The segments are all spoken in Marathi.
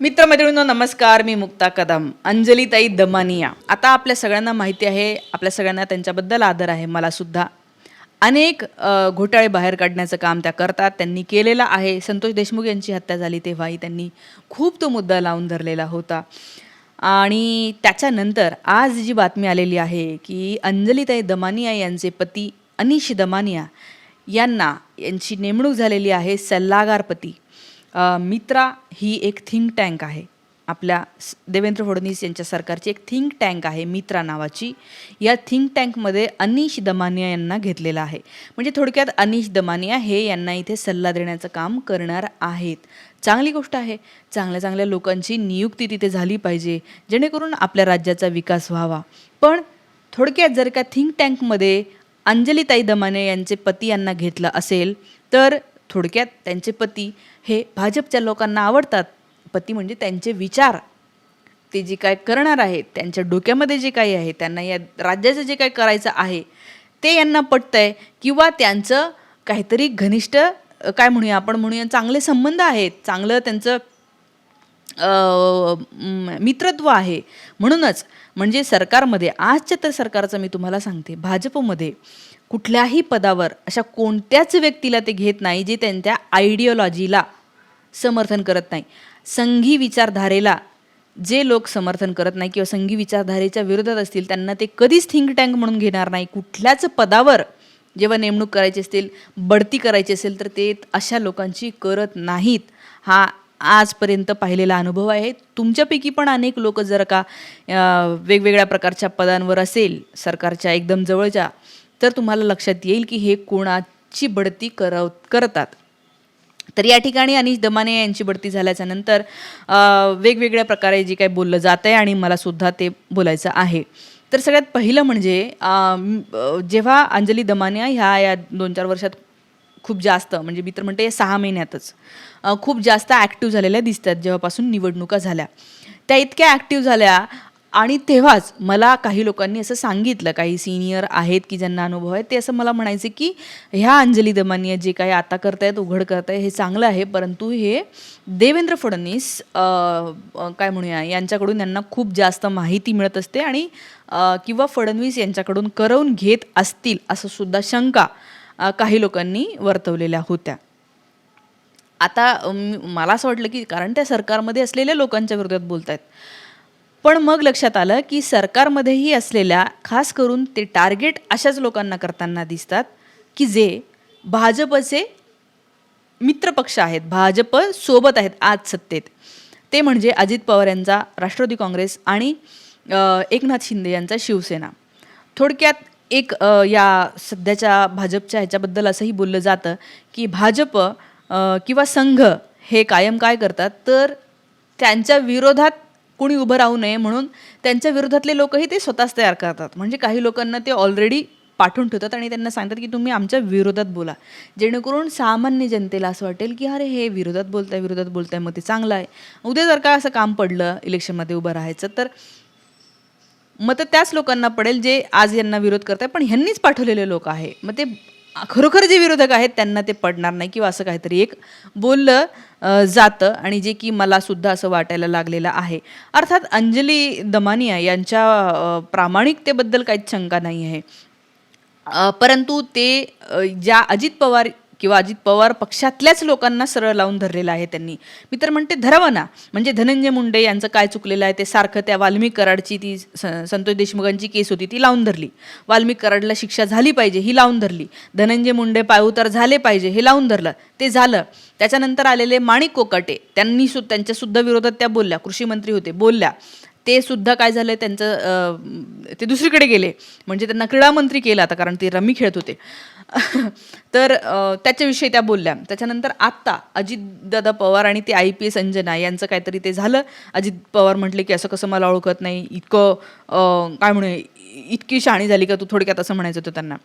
मित्रमैत्रिणींनो नमस्कार. मी मुक्ता कदम. अंजलीताई दमानिया. आता आपल्या सगळ्यांना माहिती आहे आपल्या सगळ्यांना त्यांच्याबद्दल आदर आहे मला सुद्धा. अनेक घोटाळे बाहेर काढण्याचं काम त्या करतात त्यांनी केलेलं आहे. संतोष देशमुख यांची हत्या झाली तेव्हाही त्यांनी खूप तो मुद्दा लावून धरलेला होता. आणि त्याच्यानंतर आज जी बातमी आलेली आहे की अंजलीताई दमानिया यांचे पती अनिश दमानिया यांना यांची नेमणूक झालेली आहे सल्लागारपती मित्रा ही एक थिंक टँक आहे. आपल्या देवेंद्र फडणवीस यांच्या सरकारची एक थिंक टँक आहे मित्रा नावाची. या थिंक टँकमध्ये अनिश दमानिया यांना घेतलेलं आहे. म्हणजे थोडक्यात अनिश दमानिया हे यांना इथे सल्ला देण्याचं काम करणार आहेत. चांगली गोष्ट आहे. चांगल्या चांगल्या लोकांची नियुक्ती तिथे झाली पाहिजे. जेणेकरून आपल्या राज्याचा विकास व्हावा. पण थोडक्यात जर का थिंक टँकमध्ये अंजलीताई दमाने यांचे पती यांना घेतलं असेल तर थोडक्यात त्यांचे पती हे भाजपच्या लोकांना आवडतात. पती म्हणजे त्यांचे विचार. ते जे काय करणार आहेत त्यांच्या डोक्यामध्ये जे काही आहे त्यांना या राज्याचं जे काय करायचं आहे ते यांना पटतं आहे किंवा त्यांचं काहीतरी घनिष्ठ काय म्हणूया आपण म्हणूया चांगले संबंध आहेत चांगलं त्यांचं मित्रत्व आहे. म्हणूनच म्हणजे सरकारमध्ये आजच्या तर सरकारचं मी तुम्हाला सांगते भाजपमध्ये कुठल्याही पदावर अशा कोणत्याच व्यक्तीला ते घेत नाही जे त्यांच्या आयडिओलॉजीला समर्थन करत नाही. संघी विचारधारेला जे लोक समर्थन करत नाही किंवा संघी विचारधारेच्या विरोधात असतील त्यांना ते कधीच थिंक टँक म्हणून घेणार नाही. कुठल्याच पदावर जेव्हा नेमणूक करायची असतील बढती करायची असेल तर ते अशा लोकांची करत नाहीत. हा आजपर्यंत पाहिलेला अनुभव आहे. तुमच्यापैकी पण अनेक लोक जर का वेगवेगळ्या प्रकारच्या पदांवर असेल सरकारच्या एकदम जवळच्या तर तुम्हाला लक्षात येईल की हे कोणाची बढती करव करतात. तर या ठिकाणी अनिश दमाने यांची बढती झाल्याच्यानंतर वेगवेगळ्या प्रकारे जे काही बोललं जात आहे आणि मला सुद्धा ते बोलायचं आहे. तर सगळ्यात पहिलं म्हणजे जेव्हा अंजली दमानिया ह्या या दोन चार वर्षात खूप जास्त म्हणजे मी तर म्हणते या सहा महिन्यातच खूप जास्त ॲक्टिव्ह झालेल्या दिसतात जेव्हापासून निवडणुका झाल्या. त्या इतक्या ॲक्टिव्ह झाल्या आणि तेव्हाच मला काही लोकांनी असं सांगितलं काही सिनियर आहेत की ज्यांना अनुभव आहे ते असं मला म्हणायचे की ह्या अंजली दमानिया जे काही आता करतायत उघड करतायत हे चांगलं आहे परंतु हे देवेंद्र फडणवीस काय म्हणूया यांच्याकडून यांना खूप जास्त माहिती मिळत असते आणि किंवा फडणवीस यांच्याकडून करवून घेत असतील असं सुद्धा शंका काही लोकांनी वर्तवलेल्या होत्या. आता मला असं वाटलं की कारण त्या सरकारमध्ये असलेल्या लोकांच्या विरोधात बोलत आहेत पण मग लक्षात आलं की सरकारमध्येही असलेल्या खास करून ते टार्गेट अशाच लोकांना करताना दिसतात की जे भाजपचे मित्रपक्ष आहेत भाजप सोबत आहेत आज सत्तेत. ते म्हणजे अजित पवार यांचा राष्ट्रवादी काँग्रेस आणि एकनाथ शिंदे यांचा शिवसेना. थोडक्यात एक या सध्याच्या भाजपच्या ह्याच्याबद्दल असंही बोललं जातं की भाजप किंवा संघ हे कायम काय करतात तर त्यांच्या विरोधात कुणी उभं राहू नये म्हणून त्यांच्या विरोधातले लोकही ते स्वतःच तयार करतात. म्हणजे काही लोकांना ते ऑलरेडी पाठवून ठेवतात आणि त्यांना सांगतात की तुम्ही आमच्या विरोधात बोला. जेणेकरून सामान्य जनतेला असं वाटेल की अरे हे विरोधात बोलताय विरोधात बोलताय मग ते चांगलं आहे. उद्या जर का असं काम पडलं इलेक्शनमध्ये उभं राहायचं तर मग तर त्याच लोकांना पडेल जे आज यांना विरोध करताय पण ह्यांनीच पाठवलेले लोक आहे. मग ते खरोखर जे विरोधक आहेत त्यांना ते पडणार नाही किंवा असं काहीतरी एक बोललं जातं आणि जे की मला सुद्धा असं वाटायला लागलेलं आहे. अर्थात अंजली दमानिया यांच्या प्रामाणिकतेबद्दल काहीच शंका नाही आहे परंतु ते ज्या अजित पवार किंवा अजित पवार पक्षातल्याच लोकांना सरळ लावून धरलेलं आहे त्यांनी. मी तर म्हणते धरावं ना म्हणजे धनंजय मुंडे यांचं काय चुकलेलं आहे ते सारखं त्या वाल्मिक कराडची ती संतोष देशमुखांची केस होती ती लावून धरली. वाल्मिक कराडला शिक्षा झाली पाहिजे ही लावून धरली. धनंजय मुंडे पायउतार झाले पाहिजे हे लावून धरलं. ते झालं. त्याच्यानंतर आलेले माणिक कोकाटे त्यांनी सु त्यांच्यासुद्धा विरोधात त्या बोलल्या. कृषी मंत्री होते बोलल्या. ते सुद्धा काय झालं त्यांचं ते दुसरीकडे गेले. म्हणजे त्यांना क्रीडा मंत्री केलं आता कारण ते रमी खेळत होते. तर त्याच्याविषयी त्या बोलल्या. त्याच्यानंतर आत्ता अजितदादा पवार आणि ते आय पी एस अंजना यांचं काहीतरी ते झालं. अजित पवार म्हटले की असं कसं मला ओळखत नाही. इतकं काय म्हणू इतकी शाणी झाली का तू थोडक्यात? असं म्हणायचं होतं त्यांना.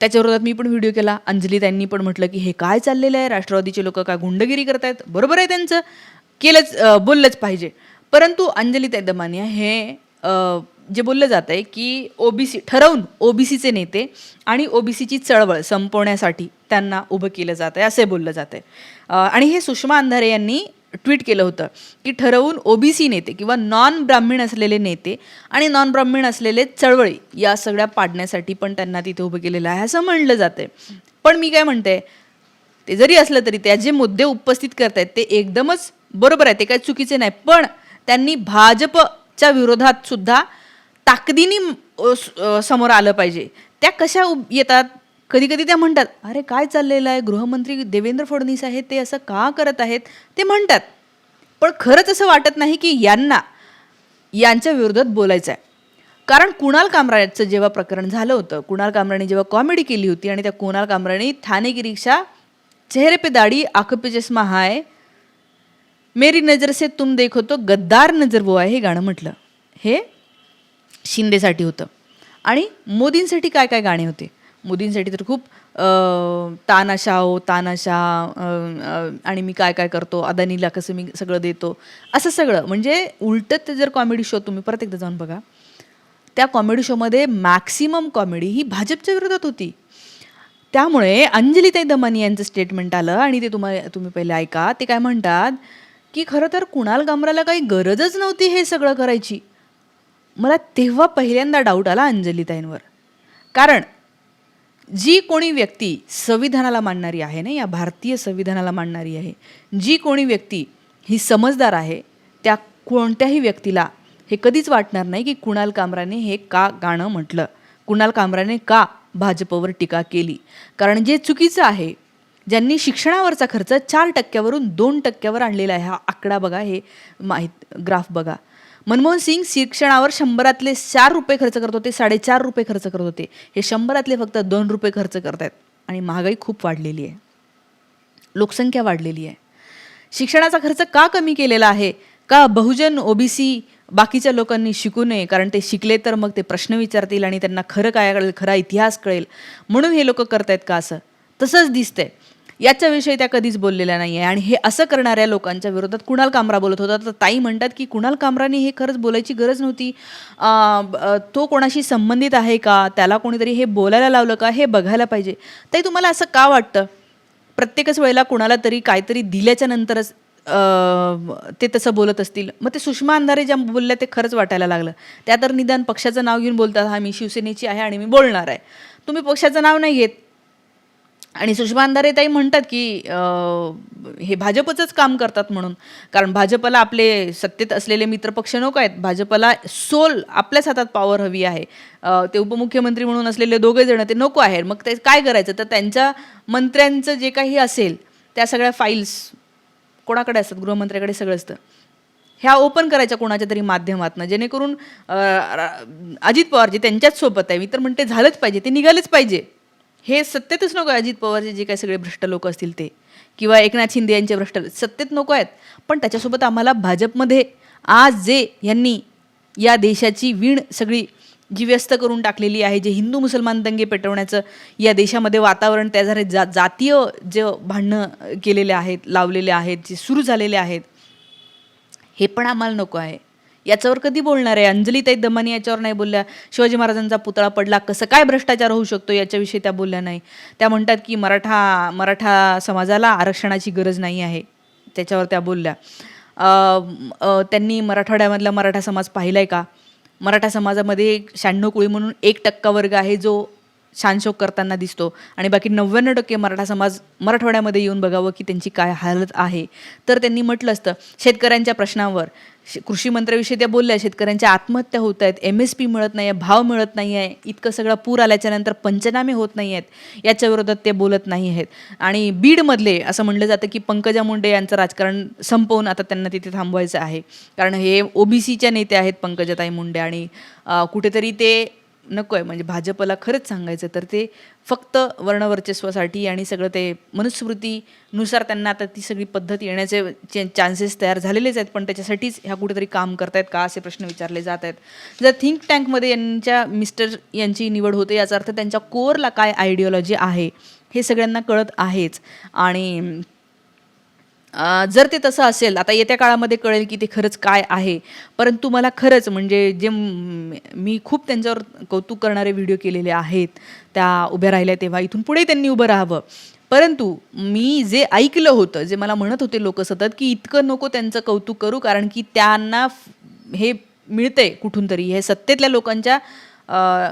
त्याच्याविरोधात मी पण व्हिडिओ केला. अंजली त्यांनी पण म्हटलं की हे काय चाललेलं आहे? राष्ट्रवादीचे लोक काय गुंडगिरी करतायत? बरोबर आहे त्यांचं. केलंच बोललंच पाहिजे. परंतु अंजली दमानिया हे जे बोललं जात आहे की ओबीसी ठरवून ओबीसीचे नेते आणि ओबीसीची चळवळ संपवण्यासाठी त्यांना उभं केलं जात आहे असे बोललं जात आहे आणि हे सुषमा अंधारे यांनी ट्विट केलं होतं की ठरवून ओबीसी नेते किंवा नॉन ब्राह्मण असलेले नेते आणि नॉन ब्राह्मण असलेले चळवळी या सगळ्या पाडण्यासाठी पण त्यांना तिथे उभं केलेलं आहे असं म्हणलं जाते पण मी काय म्हणते ते जरी असलं तरी त्या जे मुद्दे उपस्थित करतायत ते एकदमच बरोबर आहे ते काही चुकीचे नाही. पण त्यांनी भाजपच्या विरोधात सुद्धा ताकदीने समोर आलं पाहिजे. त्या कशा उब- येतात? कधी कधी त्या म्हणतात अरे काय चाललेलं आहे? गृहमंत्री देवेंद्र फडणवीस आहेत ते असं का करत आहेत? ते म्हणतात. पण खरंच असं वाटत नाही की यांना यांच्या विरोधात बोलायचं आहे कारण कुणाल कामराचं जेव्हा प्रकरण झालं होतं कुणाल कामराने जेव्हा कॉमेडी केली होती आणि त्या कुणाल कामराने ठाणे की रिक्षा चेहरे पे दाढी आख पे चष्मा हाय मेरी नजर से तुम देखो तो गद्दार नजर वो आहे हे गाणं म्हटलं. हे शिंदेसाठी होतं. आणि मोदींसाठी काय काय गाणे होते? मोदींसाठी तर खूप तानाशा हो तानाशा आणि मी काय काय करतो अदानीला कसं मी सगळं देतो असं सगळं. म्हणजे उलटत ते जर कॉमेडी शो तुम्ही परत एकदा जाऊन बघा त्या कॉमेडी शोमध्ये मॅक्सिमम कॉमेडी ही भाजपच्या विरोधात होती. त्यामुळे अंजलीताई दमानी यांचं स्टेटमेंट आलं आणि ते तुम्हाला तुम्ही पहिले ऐका. ते काय म्हणतात की खरं तर कुणाल गामराला काही गरजच नव्हती हे सगळं करायची. मला तेव्हा पहिल्यांदा डाऊट आला अंजलीताईंवर. कारण जी कोणी व्यक्ती संविधानाला मानणारी आहे ना या भारतीय संविधानाला मानणारी आहे जी कोणी व्यक्ती ही समजदार आहे त्या कोणत्याही व्यक्तीला हे कधीच वाटणार नाही की कुणाल कामराने हे का गाणं म्हटलं. कुणाल कामराने का भाजपवर टीका केली. कारण जे चुकीचं आहे ज्यांनी शिक्षणावरचा खर्च चार टक्क्यावरून दोन टक्क्यावर आणलेला आहे हा आकडा बघा हे माहीत ग्राफ बघा. मनमोहन सिंग शिक्षणावर शंभरातले चार रुपये खर्च करत होते साडेचार रुपये खर्च करत होते. हे शंभरातले फक्त दोन रुपये खर्च करतायत. आणि महागाई खूप वाढलेली आहे. लोकसंख्या वाढलेली आहे. शिक्षणाचा खर्च का कमी केलेला आहे? का बहुजन ओबीसी बाकीच्या लोकांनी शिकू नये? कारण ते शिकले तर मग ते प्रश्न विचारतील आणि त्यांना खरं काय कळेल खरा इतिहास कळेल. म्हणून हे लोक करतायत का असं? तसंच दिसतंय. याच्याविषयी त्या कधीच बोललेल्या नाही आहे आणि हे असं करणाऱ्या लोकांच्या विरोधात कुणाल कामरा बोलत होता? तर ताई म्हणतात की कुणाल कामराने हे खरंच बोलायची गरज नव्हती. तो कोणाशी संबंधित आहे का? त्याला कोणीतरी हे बोलायला लावलं का? हे बघायला पाहिजे. ताई तुम्हाला असं का वाटतं? प्रत्येकच वेळेला कुणाला तरी काहीतरी दिल्याच्या नंतरच ते तसं बोलत असतील. मग ते सुषमा अंधारे ज्या बोलल्या ते खरंच वाटायला लागलं. त्या तर निदान पक्षाचं नाव घेऊन बोलतात हा मी शिवसेनेची आहे आणि मी बोलणार आहे. तुम्ही पक्षाचं नाव नाही घेत. आणि सुषमा अंधारे ताई म्हणतात की हे भाजपचंच काम करतात म्हणून. कारण भाजपला आपले सत्तेत असलेले मित्रपक्ष नको आहेत. भाजपला सोल आपल्याच हातात पॉवर हवी आहे. ते उपमुख्यमंत्री म्हणून असलेले दोघे जण ते नको आहे मग ते काय करायचं? तर त्यांच्या मंत्र्यांचं जे काही असेल त्या सगळ्या फाईल्स कोणाकडे असतात? गृहमंत्र्याकडे सगळं असतं. ह्या ओपन करायच्या कोणाच्या तरी माध्यमातनं. जेणेकरून अजित पवार जे त्यांच्याच सोबत आहे. मी तर म्हणते झालंच पाहिजे. ते निघालेच पाहिजे. हे सत्तेतच नको आहे अजित पवारचे जे काही सगळे भ्रष्ट लोक असतील ते. किंवा एकनाथ शिंदे यांचे भ्रष्ट सत्तेत नको आहेत. पण त्याच्यासोबत आम्हाला भाजपमध्ये आज जे यांनी या देशाची वीण सगळी जी व्यस्त करून टाकलेली आहे जे हिंदू मुसलमान दंगे पेटवण्याचं या देशामध्ये वातावरण त्या झाले जा जातीय जे भांडणं केलेले आहेत लावलेले आहेत जे सुरू झालेले आहेत हे पण आम्हाला नको आहे. याच्यावर कधी बोलणार आहे? अंजलीताई दमानी याच्यावर नाही बोलल्या. शिवाजी महाराजांचा पुतळा पडला. कसं काय भ्रष्टाचार होऊ शकतो याच्याविषयी त्या बोलल्या नाही. त्या म्हणतात की मराठा मराठा समाजाला आरक्षणाची गरज नाही आहे. त्याच्यावर त्या बोलल्या. त्यांनी मराठवाड्यामधला मराठा समाज पाहिला आहे का? मराठा समाजामध्ये शहाण्णव कुळी म्हणून एक टक्का वर्ग आहे जो शानशोक करताना दिसतो. आणि बाकी नव्याण्णव टक्के मराठा समाज मराठवाड्यामध्ये येऊन बघावं की त्यांची काय हालत आहे. तर त्यांनी म्हटलं असतं शेतकऱ्यांच्या प्रश्नांवर कृषी मंत्र्याविषयी त्या बोलल्या शेतकऱ्यांच्या आत्महत्या होत आहेत एम एस पी मिळत नाही आहे भाव मिळत नाही आहे इतकं सगळं पूर आल्याच्यानंतर पंचनामे होत नाही आहेत याच्या विरोधात ते बोलत नाही आहेत. आणि बीडमधले असं म्हणलं जातं की पंकजा मुंडे यांचं राजकारण संपवून आता त्यांना तिथे थांबवायचं आहे. कारण हे ओबीसीच्या नेते आहेत पंकजाताई मुंडे आणि कुठेतरी ते नको आहे. म्हणजे भाजपला खरंच सांगायचं तर ते फक्त वर्णवर्चस्वासाठी आणि सगळं ते मनुस्मृतीनुसार त्यांना आता ती सगळी पद्धत येण्याचे चान्सेस तयार झालेलेच आहेत. पण त्याच्यासाठीच ह्या कुठेतरी काम करतायत का असे प्रश्न विचारले जात आहेत. जर थिंक टँकमध्ये यांच्या मिस्टर यांची निवड होते याचा अर्थ त्यांच्या कोरला काय आयडिओलॉजी आहे हे सगळ्यांना कळत आहेच. आणि जर ते तसं असेल आता येत्या काळामध्ये कळेल की ते खरंच काय आहे. परंतु मला खरंच म्हणजे जे मी खूप त्यांच्यावर कौतुक करणारे व्हिडिओ केलेले आहेत त्या उभ्या राहिल्या तेव्हा इथून पुढे त्यांनी उभं राहावं. परंतु मी जे ऐकलं होतं जे मला म्हणत होते लोक सतत की इतकं नको त्यांचं कौतुक करू कारण की त्यांना हे मिळतंय कुठून तरी हे सत्तेतल्या लोकांच्या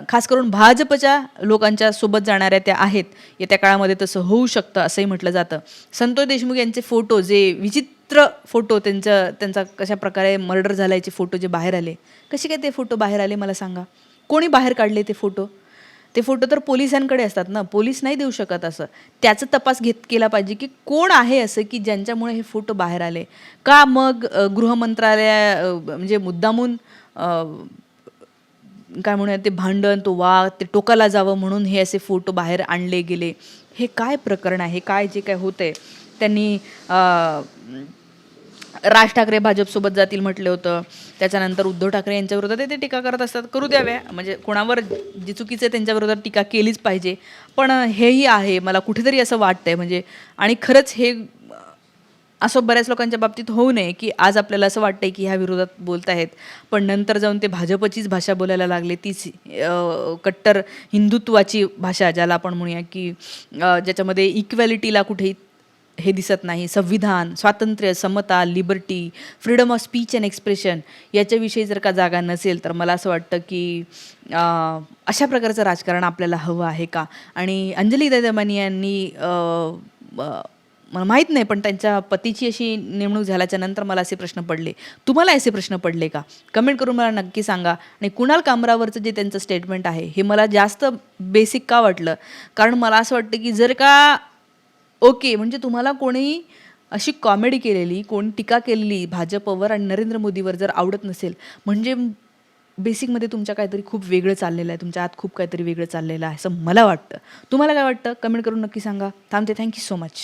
खास करून भाजपच्या लोकांच्या सोबत जाणाऱ्या त्या आहेत. येत्या काळामध्ये तसं होऊ शकतं असंही म्हटलं जातं. संतोष देशमुख यांचे फोटो जे विचित्र फोटो त्यांचं त्यांचा कशा प्रकारे मर्डर झाल्याचे फोटो जे बाहेर आले. कसे काय ते फोटो बाहेर आले मला सांगा? कोणी बाहेर काढले ते फोटो? ते फोटो तर पोलिसांकडे असतात ना. पोलीस नाही देऊ शकत असं. त्याचा तपास घेत केला पाहिजे की कोण आहे असं की ज्यांच्यामुळे हे फोटो बाहेर आले. का मग गृहमंत्रालया गृहमंत्रालय म्हणजे मुद्दामून काय म्हणूया ते भांडण तो वाद ते टोकाला जावं म्हणून हे असे फोटो बाहेर आणले गेले. हे काय प्रकरण आहे? काय जे काय होतंय? त्यांनी राज ठाकरे भाजपसोबत जातील म्हटलं होतं. त्याच्यानंतर उद्धव ठाकरे यांच्याविरोधात ते टीका करत असतात. करू द्याव्या. म्हणजे कोणावर जे चुकीचं आहे त्यांच्या टीका केलीच पाहिजे. पण हेही आहे. मला कुठेतरी असं वाटतंय. म्हणजे आणि खरंच हे असं बऱ्याच लोकांच्या बाबतीत होऊ नये की आज आपल्याला असं वाटतंय की ह्या विरोधात बोलत आहेत पण नंतर जाऊन ते भाजपचीच भाषा बोलायला लागले तीच कट्टर हिंदुत्वाची भाषा ज्याला आपण म्हणूया की ज्याच्यामध्ये इक्वॅलिटीला कुठेही हे दिसत नाही. संविधान स्वातंत्र्य समता liberty freedom of speech and expression याच्याविषयी जर का जागा नसेल तर मला असं वाटतं की अशा प्रकारचं राजकारण आपल्याला हवं आहे का? आणि अंजली ददमानी यांनी मला माहीत नाही पण त्यांच्या पतीची अशी नेमणूक झाल्याच्यानंतर मला असे प्रश्न पडले. तुम्हाला असे प्रश्न पडले का? कमेंट करून मला नक्की सांगा. आणि कुणाल कामरावरचं जे त्यांचं स्टेटमेंट आहे हे मला जास्त बेसिक का वाटलं? कारण मला असं वाटतं की जर का ओके म्हणजे तुम्हाला कोणी अशी कॉमेडी केलेली कोणी टीका केलेली भाजपवर आणि नरेंद्र मोदीवर जर आवडत नसेल म्हणजे बेसिकमध्ये तुमच्या काहीतरी खूप वेगळं चाललेलं आहे तुमच्या आत खूप काहीतरी वेगळं चाललेलं आहे असं मला वाटतं. तुम्हाला काय वाटतं? कमेंट करून नक्की सांगा. थांबते. Thank you so much